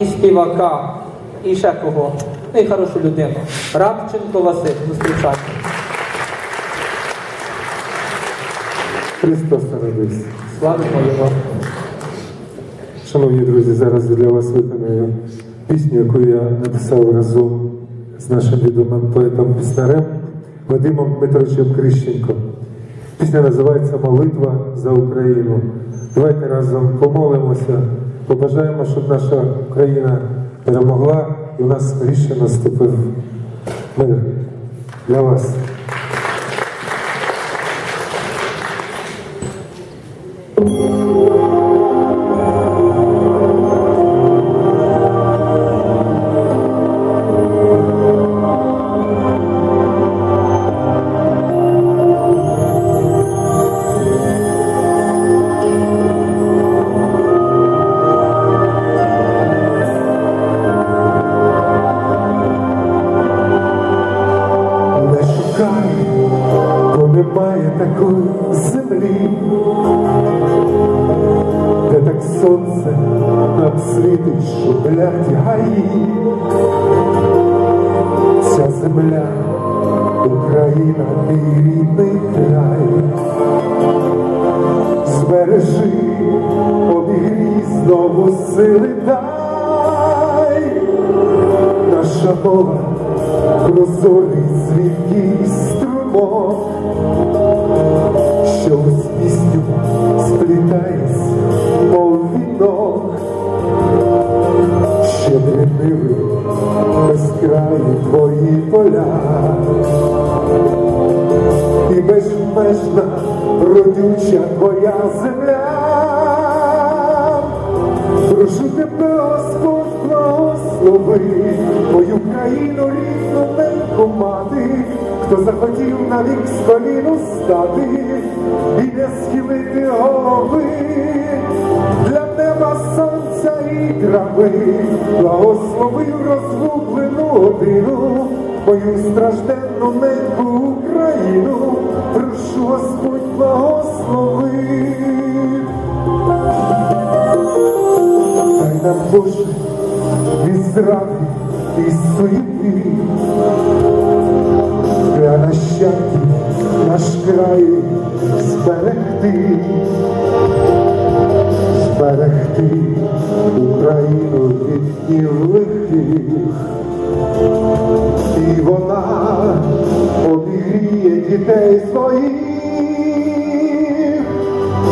і співака, і ще кого. Ну і хорошу людину. Рабченко Василь, зустрічайте. Христос народився. Славимо його. Шановні друзі, зараз для вас виконую пісню, яку я написав разом з нашим відомим поетом-піснарем Вадимом Дмитровичем Крищенко. Пісня називається Молитва за Україну. Давайте разом помолимося, побажаємо, щоб наша Україна перемогла і у нас рішення наступив мир для вас. Такої землі, де так сонце нам світить, шумлять гаї. Ця земля, Україна, мій рідний край. Збережи, обігрій, знову сили дай наша мова, прозорий дзвінкий що з пісню сплітається, мов вінок, щедрі ниви, безкраї твої поля, і безмежна родюча твоя земля. Прошу тебе, Благослови мою країну рідну неньку мати, хто захотів навік з коліну стати і не схилити голови для неба сонця і трави, благослови розгублену годину, мою стражденну неньку Україну, прошу Господь благослови. Дай нам Боже зради і суєти, для нащадків наш край зберегти, зберегти Україну від днів лихих, і вона обігріє дітей своїх.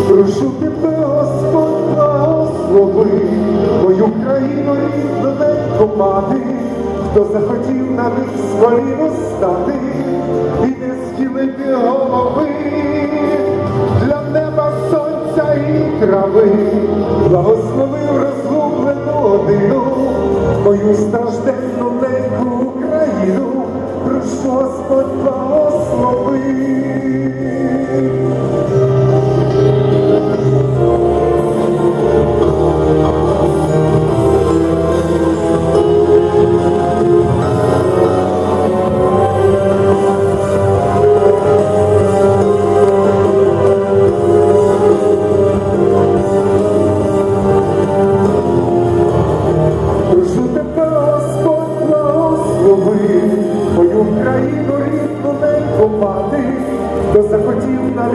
Прошу тебе, Господь, благослови хто захотів на них з коліну стати і не схилити голови. Для неба сонця і трави, благословив розгублену годину, мою стражденну неньку Україну, прошу Господь благослови.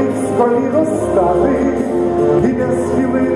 Навік з і не спів